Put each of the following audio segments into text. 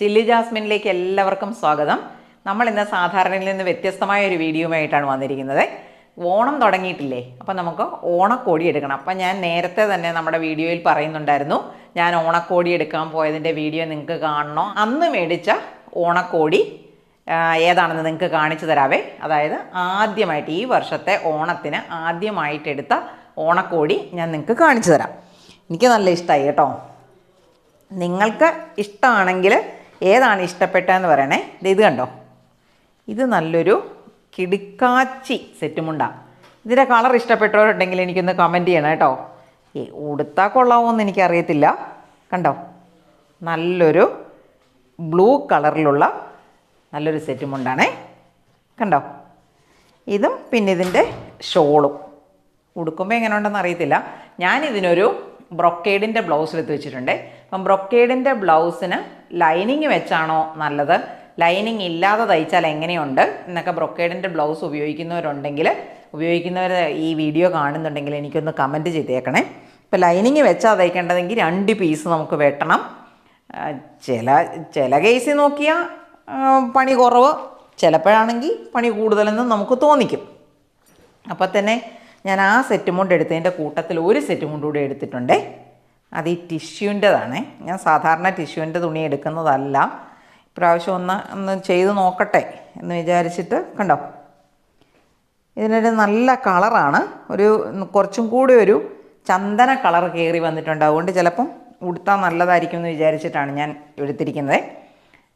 Chilli ജാസ്മിനിലേക്ക് എല്ലാവർക്കും സ്വാഗതം. നമ്മൾ ഇന്ന് സാധാരണയിൽ നിന്ന് വ്യത്യസ്തമായ ഒരു വീഡിയോയുമായിട്ടാണ് വന്നിരിക്കുന്നത്. ഓണം തുടങ്ങിയിട്ടില്ലേ? അപ്പം നമുക്ക് ഓണക്കോടി എടുക്കണം. അപ്പം ഞാൻ നേരത്തെ തന്നെ നമ്മുടെ വീഡിയോയിൽ പറയുന്നുണ്ടായിരുന്നു. ഞാൻ ഓണക്കോടി എടുക്കാൻ പോയതിന്റെ വീഡിയോ നിങ്ങൾക്ക് കാണണോ? അന്ന് മേടിച്ച ഓണക്കോടി ഏതാണെന്ന് നിങ്ങൾക്ക് കാണിച്ചു തരാവേ. അതായത് ആദ്യമായിട്ട് ഈ വർഷത്തെ ഓണത്തിന് ആദ്യമായിട്ടെടുത്ത ഓണക്കോടി ഞാൻ നിങ്ങൾക്ക് കാണിച്ചു തരാം. എനിക്ക് നല്ല ഇഷ്ടമായി കേട്ടോ. നിങ്ങൾക്ക് ഇഷ്ടമാണെങ്കിൽ ഏതാണ് ഇഷ്ടപ്പെട്ടതെന്ന് പറയണേ? ഇത് കണ്ടോ? ഇത് നല്ലൊരു കിടുക്കാച്ചി സെറ്റുമുണ്ട. ഇതിന്റെ കളർ ഇഷ്ടപ്പെട്ടവരുണ്ടെങ്കിൽ എനിക്കൊന്ന് കമന്റ് ചെയ്യണം കേട്ടോ. ഏ ഉടുത്താൽ കൊള്ളാമോന്ന് എനിക്കറിയത്തില്ല. കണ്ടോ? നല്ലൊരു ബ്ലൂ കളറിലുള്ള നല്ലൊരു സെറ്റുമുണ്ടാണേ. കണ്ടോ? ഇതും പിന്നെ ഇതിന്റെ ഷോളും. ഉടുക്കുമ്പോൾ എങ്ങനെ ഉണ്ടെന്ന് അറിയത്തില്ല. ഞാനിതിനൊരു ബ്രൊക്കേഡിന്റെ ബ്ലൗസ് എടുത്ത് വെച്ചിട്ടുണ്ട്. അപ്പം ബ്രൊക്കേഡിന്റെ ബ്ലൗസിന് ലൈനിങ് വെച്ചാണോ നല്ലത്? ലൈനിങ് ഇല്ലാതെ തയ്ച്ചാൽ എങ്ങനെയുണ്ട്? എന്നൊക്കെ ബ്രൊക്കേഡിന്റെ ബ്ലൗസ് ഉപയോഗിക്കുന്നവരുണ്ടെങ്കിൽ ഉപയോഗിക്കുന്നവർ ഈ വീഡിയോ കാണുന്നുണ്ടെങ്കിൽ എനിക്കൊന്ന് കമന്റ് ചെയ്തേക്കണേ. ഇപ്പോൾ ലൈനിങ് വെച്ചാൽ തയ്ക്കേണ്ടതെങ്കിൽ രണ്ട് പീസ് നമുക്ക് വെട്ടണം. ചില ചില കേസിൽ നോക്കിയാൽ പണി കുറവ്. ചിലപ്പോഴാണെങ്കിൽ പണി കൂടുതലെന്ന് നമുക്ക് തോന്നിക്കും. അപ്പോൾ തന്നെ ഞാൻ ആ സെറ്റ് മുണ്ട് എടുത്തതിന്റെ കൂട്ടത്തിൽ ഒരു സെറ്റ് മുണ്ട് കൂടി എടുത്തിട്ടുണ്ടേ. അത് ഈ ടിഷ്യൂന്റെതാണ്. ഞാൻ സാധാരണ ടിഷ്യൂന്റെ തുണി എടുക്കുന്നതല്ല. ഇപ്രാവശ്യം ഒന്ന് ഒന്ന് ചെയ്ത് നോക്കട്ടെ എന്ന് വിചാരിച്ചിട്ട് കണ്ടോ? ഇതിനൊരു നല്ല കളറാണ്. ഒരു കുറച്ചും കൂടി ഒരു ചന്ദന കളർ കയറി വന്നിട്ടുണ്ട്. അതുകൊണ്ട് ചിലപ്പം ഉടുത്താൽ നല്ലതായിരിക്കും എന്ന് വിചാരിച്ചിട്ടാണ് ഞാൻ എടുത്തിരിക്കുന്നത്.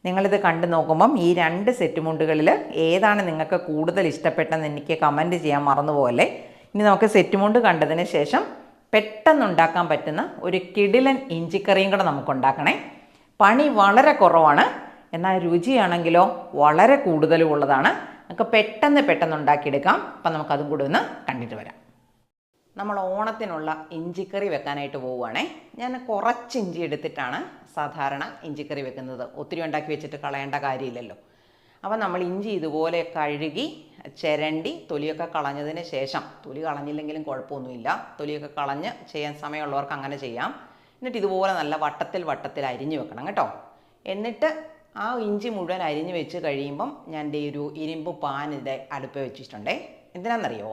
നിങ്ങളിത് കണ്ടു നോക്കുമ്പം ഈ രണ്ട് സെറ്റ് മുണ്ടുകളിൽ ഏതാണ് നിങ്ങൾക്ക് കൂടുതൽ ഇഷ്ടപ്പെട്ടെന്ന് എനിക്ക് കമന്റ് ചെയ്യാൻ മറന്നുപോലെ ഇനി നമുക്ക് സെറ്റ് മുണ്ട് കണ്ടതിന് ശേഷം പെട്ടെന്ന് ഉണ്ടാക്കാൻ പറ്റുന്ന ഒരു കിടിലൻ ഇഞ്ചിക്കറിയും കൂടെ നമുക്ക് ഉണ്ടാക്കണേ പണി വളരെ കുറവാണ്. എന്നാൽ രുചിയാണെങ്കിലോ വളരെ കൂടുതലും ഉള്ളതാണ്. നമുക്ക് പെട്ടെന്ന് പെട്ടെന്ന് ഉണ്ടാക്കിയെടുക്കാം അപ്പം നമുക്കതും കൂടി ഒന്ന് കണ്ടിട്ട് വരാം. നമ്മൾ ഓണത്തിനുള്ള ഇഞ്ചിക്കറി വെക്കാനായിട്ട് പോവുകയാണേ. ഞാൻ കുറച്ച് ഇഞ്ചി എടുത്തിട്ടാണ് സാധാരണ ഇഞ്ചിക്കറി വെക്കുന്നത്. ഒത്തിരി ഉണ്ടാക്കി വെച്ചിട്ട് കളയേണ്ട കാര്യമില്ലല്ലോ. അപ്പോൾ നമ്മൾ ഇഞ്ചി ഇതുപോലെ കഴുകി ചിരണ്ടി തൊലിയൊക്കെ കളഞ്ഞതിന് ശേഷം തൊലി കളഞ്ഞില്ലെങ്കിലും കുഴപ്പമൊന്നുമില്ല. തൊലിയൊക്കെ കളഞ്ഞ് ചെയ്യാൻ സമയമുള്ളവർക്ക് അങ്ങനെ ചെയ്യാം. എന്നിട്ട് ഇതുപോലെ നല്ല വട്ടത്തിൽ വട്ടത്തിൽ അരിഞ്ഞു വെക്കണം കേട്ടോ. എന്നിട്ട് ആ ഇഞ്ചി മുഴുവൻ അരിഞ്ഞു വെച്ച് കഴിയുമ്പം ഞാൻ ദേ ഒരു ഇരുമ്പ് പാൻ ഇത് അടുപ്പ് വെച്ചിട്ടുണ്ടേ. എന്തിനാണെന്നറിയോ?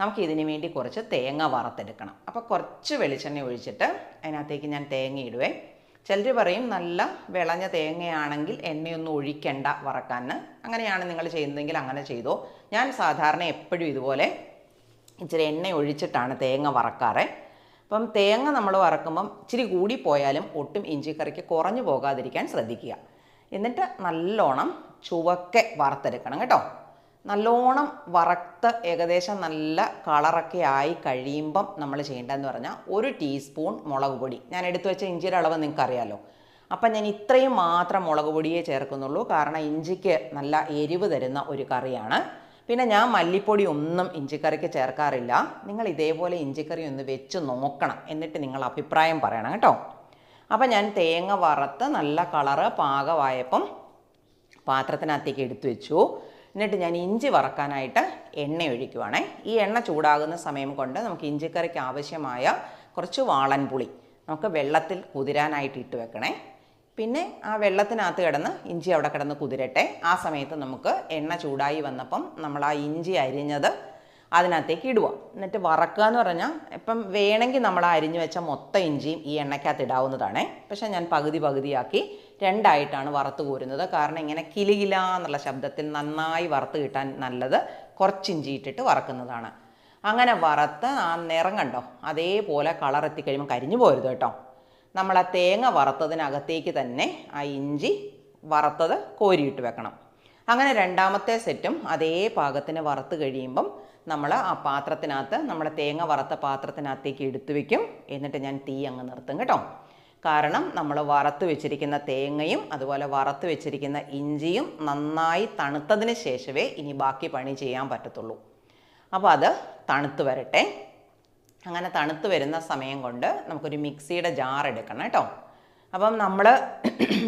നമുക്ക് ഇതിന് വേണ്ടി കുറച്ച് തേങ്ങ വറുത്തെടുക്കണം. അപ്പോൾ കുറച്ച് വെളിച്ചെണ്ണ ഒഴിച്ചിട്ട് അതിനകത്തേക്ക് ഞാൻ തേങ്ങ ഇടുവേ. ചിലർ പറയും നല്ല വിളഞ്ഞ തേങ്ങയാണെങ്കിൽ എണ്ണയൊന്നും ഒഴിക്കണ്ട വറക്കാൻ അങ്ങനെയാണ് നിങ്ങൾ ചെയ്യുന്നതെങ്കിൽ അങ്ങനെ ചെയ്തോ. ഞാൻ സാധാരണ എപ്പോഴും ഇതുപോലെ ഇച്ചിരി എണ്ണ ഒഴിച്ചിട്ടാണ് തേങ്ങ വറക്കാറ്. അപ്പം തേങ്ങ നമ്മൾ വറക്കുമ്പം ഇച്ചിരി കൂടി പോയാലും ഒട്ടും ഇഞ്ചിക്കറിക്ക് കുറഞ്ഞു പോകാതിരിക്കാൻ ശ്രദ്ധിക്കുക. എന്നിട്ട് നല്ലോണം ചുവക്കെ വറുത്തെടുക്കണം കേട്ടോ. നല്ലോണം വറുത്ത് ഏകദേശം നല്ല കളറൊക്കെ ആയി കഴിയുമ്പം നമ്മൾ ചെയ്യേണ്ടതെന്ന് പറഞ്ഞാൽ ഒരു ടീസ്പൂൺ മുളക് പൊടി. ഞാൻ എടുത്തു വെച്ച ഇഞ്ചിയുടെ അളവ് നിങ്ങൾക്ക് അറിയാലോ അപ്പം ഞാൻ ഇത്രയും മാത്രം മുളക് പൊടിയേ ചേർക്കുന്നുള്ളൂ. കാരണം ഇഞ്ചിക്ക് നല്ല എരിവ് തരുന്ന ഒരു കറിയാണ്. പിന്നെ ഞാൻ മല്ലിപ്പൊടി ഒന്നും ഇഞ്ചിക്കറിക്ക് ചേർക്കാറില്ല. നിങ്ങൾ ഇതേപോലെ ഇഞ്ചിക്കറി ഒന്ന് വെച്ച് നോക്കണം എന്നിട്ട് നിങ്ങൾ അഭിപ്രായം പറയണം കേട്ടോ. അപ്പം ഞാൻ തേങ്ങ വറുത്ത് നല്ല കളറ് പാകമായപ്പം പാത്രത്തിനകത്തേക്ക് എടുത്തു വെച്ചു. എന്നിട്ട് ഞാൻ ഇഞ്ചി വറക്കാനായിട്ട് എണ്ണ ഒഴിക്കുവാണേ. ഈ എണ്ണ ചൂടാകുന്ന സമയം കൊണ്ട് നമുക്ക് ഇഞ്ചിക്കറിക്ക് ആവശ്യമായ കുറച്ച് വാളൻ പുളി നമുക്ക് വെള്ളത്തിൽ കുതിരാനായിട്ട് ഇട്ട് വെക്കണേ. പിന്നെ ആ വെള്ളത്തിനകത്ത് കിടന്ന് ഇഞ്ചി അവിടെ കിടന്ന് കുതിരട്ടെ. ആ സമയത്ത് നമുക്ക് എണ്ണ ചൂടായി വന്നപ്പം നമ്മൾ ആ ഇഞ്ചി അരിഞ്ഞത് അതിനകത്തേക്ക് ഇടുക. എന്നിട്ട് വറക്കുക എന്ന് പറഞ്ഞാൽ ഇപ്പം വേണമെങ്കിൽ നമ്മൾ അരിഞ്ഞു വെച്ച മൊത്തം ഇഞ്ചിയും ഈ എണ്ണയ്ക്കകത്ത് ഇടാവുന്നതാണേ. പക്ഷേ ഞാൻ പകുതി പകുതിയാക്കി രണ്ടായിട്ടാണ് വറുത്ത് കോരുന്നത്. കാരണം ഇങ്ങനെ കിലുകില എന്നുള്ള ശബ്ദത്തിൽ നന്നായി വറുത്ത് കിട്ടാൻ നല്ലത് കുറച്ച് ഇഞ്ചി ഇട്ടിട്ട് വറക്കുന്നതാണ്. അങ്ങനെ വറുത്ത് ആ നിറം കണ്ടോ? അതേപോലെ കളർ എത്തിക്കഴിയുമ്പോൾ കരിഞ്ഞു പോരുത് കേട്ടോ. നമ്മൾ ആ തേങ്ങ വറുത്തതിനകത്തേക്ക് തന്നെ ആ ഇഞ്ചി വറുത്തത് കോരിയിട്ട് വെക്കണം. അങ്ങനെ രണ്ടാമത്തെ സെറ്റും അതേ പാകത്തിന് വറുത്ത് കഴിയുമ്പം നമ്മൾ ആ പാത്രത്തിനകത്ത് നമ്മുടെ തേങ്ങ വറുത്ത പാത്രത്തിനകത്തേക്ക് എടുത്തു വയ്ക്കും എന്നിട്ട് ഞാൻ തീ അങ്ങ് നിർത്തും കേട്ടോ. കാരണം നമ്മൾ വറുത്ത് വെച്ചിരിക്കുന്ന തേങ്ങയും അതുപോലെ വറുത്ത് വെച്ചിരിക്കുന്ന ഇഞ്ചിയും നന്നായി തണുത്തതിന് ശേഷമേ ഇനി ബാക്കി പണി ചെയ്യാൻ പറ്റത്തുള്ളൂ. അപ്പോൾ അത് തണുത്ത് വരട്ടെ. അങ്ങനെ തണുത്ത് വരുന്ന സമയം കൊണ്ട് നമുക്കൊരു മിക്സിയുടെ ജാർ എടുക്കണം കേട്ടോ. അപ്പം നമ്മൾ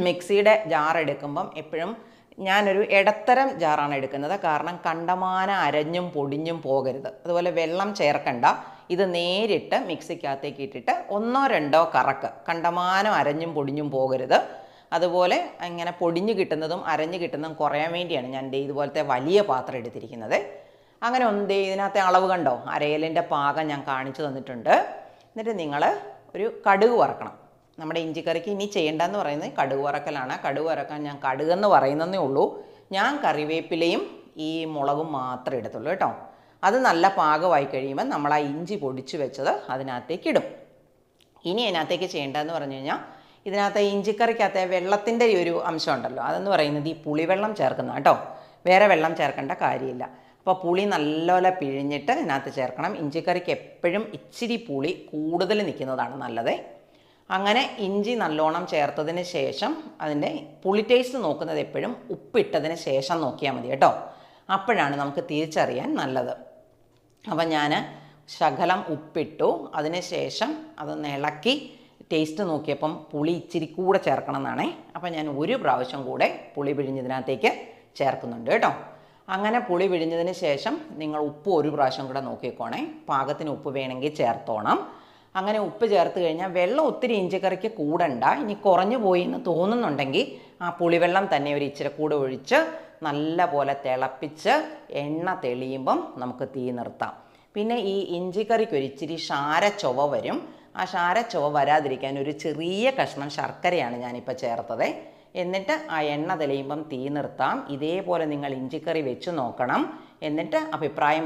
മിക്സിയുടെ ജാർ എടുക്കുമ്പം എപ്പോഴും ഞാനൊരു ഇടത്തരം ജാറാണ് എടുക്കുന്നത്. കാരണം കണ്ടമാന അരഞ്ഞും പൊടിഞ്ഞും പോകരുത്. അതുപോലെ വെള്ളം ചേർക്കണ്ട. ഇത് നേരിട്ട് മിക്സിക്കകത്തേക്ക് ഇട്ടിട്ട് ഒന്നോ രണ്ടോ കറക്ക്. കണ്ടമാനം അരഞ്ഞും പൊടിഞ്ഞും പോകരുത്. അതുപോലെ ഇങ്ങനെ പൊടിഞ്ഞു കിട്ടുന്നതും അരഞ്ഞു കിട്ടുന്നതും കുറയാൻ വേണ്ടിയാണ് ഞാൻ ദേ ഇതുപോലത്തെ വലിയ പാത്രം എടുത്തിരിക്കുന്നത്. അങ്ങനെ ഒന്ന് ഇതിനകത്തെ അളവ് കണ്ടോ? അരയലിന്റെ പാകം ഞാൻ കാണിച്ചു തന്നിട്ടുണ്ട്. എന്നിട്ട് നിങ്ങൾ ഒരു കടുക് വറക്കണം. നമ്മുടെ ഇഞ്ചിക്കറിക്ക് ഇനി ചെയ്യേണ്ടതെന്ന് പറയുന്നത് കടുക് വറക്കലാണ്. കടുക് വറക്കാൻ ഞാൻ കടുകെന്ന് പറയുന്നതേ ഉള്ളൂ. ഞാൻ കറിവേപ്പിലയും ഈ മുളകും മാത്രമേ എടുത്തുള്ളൂ കേട്ടോ. അത് നല്ല പാകമായി കഴിയുമ്പോൾ നമ്മൾ ആ ഇഞ്ചി പൊടിച്ച് വെച്ചത് അതിനകത്തേക്ക് ഇടും. ഇനി അതിനകത്തേക്ക് ചെയ്യേണ്ടതെന്ന് പറഞ്ഞു കഴിഞ്ഞാൽ ഇതിനകത്ത് ഇഞ്ചിക്കറിക്കകത്തെ വെള്ളത്തിന്റെ ഒരു അംശം ഉണ്ടല്ലോ. അതെന്ന് പറയുന്നത് ഈ പുളിവെള്ളം ചേർക്കുന്ന കേട്ടോ. വേറെ വെള്ളം ചേർക്കേണ്ട കാര്യമില്ല. അപ്പോൾ പുളി നല്ലപോലെ പിഴിഞ്ഞിട്ട് ഇതിനകത്ത് ചേർക്കണം. ഇഞ്ചിക്കറിക്ക് എപ്പോഴും ഇച്ചിരി പുളി കൂടുതൽ നിൽക്കുന്നതാണ് നല്ലത്. അങ്ങനെ ഇഞ്ചി നല്ലോണം ചേർത്തതിന് ശേഷം അതിന്റെ പുളി ടേസ്റ്റ് നോക്കുന്നത് എപ്പോഴും ഉപ്പിട്ടതിന് ശേഷം നോക്കിയാൽ മതി കേട്ടോ. അപ്പോഴാണ് നമുക്ക് തിരിച്ചറിയാൻ നല്ലത്. അപ്പം ഞാൻ ശകലം ഉപ്പിട്ടു. അതിന് ശേഷം അതൊന്ന് ഇളക്കി ടേസ്റ്റ് നോക്കിയപ്പം പുളി ഇച്ചിരി കൂടെ ചേർക്കണം എന്നാണേ. അപ്പം ഞാൻ ഒരു പ്രാവശ്യം കൂടെ പുളി പിഴിഞ്ഞതിനകത്തേക്ക് ചേർക്കുന്നുണ്ട് കേട്ടോ. അങ്ങനെ പുളി പിഴിഞ്ഞതിന് ശേഷം നിങ്ങൾ ഉപ്പ് ഒരു പ്രാവശ്യം കൂടെ നോക്കിക്കോണേ. പാകത്തിന് ഉപ്പ് വേണമെങ്കിൽ ചേർത്തോണം. അങ്ങനെ ഉപ്പ് ചേർത്ത് കഴിഞ്ഞാൽ വെള്ളം ഒത്തിരി ഇഞ്ചിക്കറിക്ക് കൂടണ്ട. ഇനി കുറഞ്ഞു പോയി എന്ന് തോന്നുന്നുണ്ടെങ്കിൽ ആ പുളിവെള്ളം തന്നെ ഒരു ഇച്ചിരി കൂടെ ഒഴിച്ച് നല്ല പോലെ തിളപ്പിച്ച് എണ്ണ തെളിയുമ്പം നമുക്ക് തീ നിർത്താം. പിന്നെ ഈ ഇഞ്ചിക്കറിക്ക് ഒരു ഇച്ചിരി ചൊവ വരും. ആ ചൊവ വരാതിരിക്കാൻ ഒരു ചെറിയ കഷ്ണം ശർക്കരയാണ് ഞാനിപ്പോൾ ചേർത്തത്. എന്നിട്ട് ആ എണ്ണ തെളിയുമ്പം തീ നിർത്താം. ഇതേപോലെ നിങ്ങൾ ഇഞ്ചിക്കറി വെച്ച് നോക്കണം. എന്നിട്ട് അഭിപ്രായം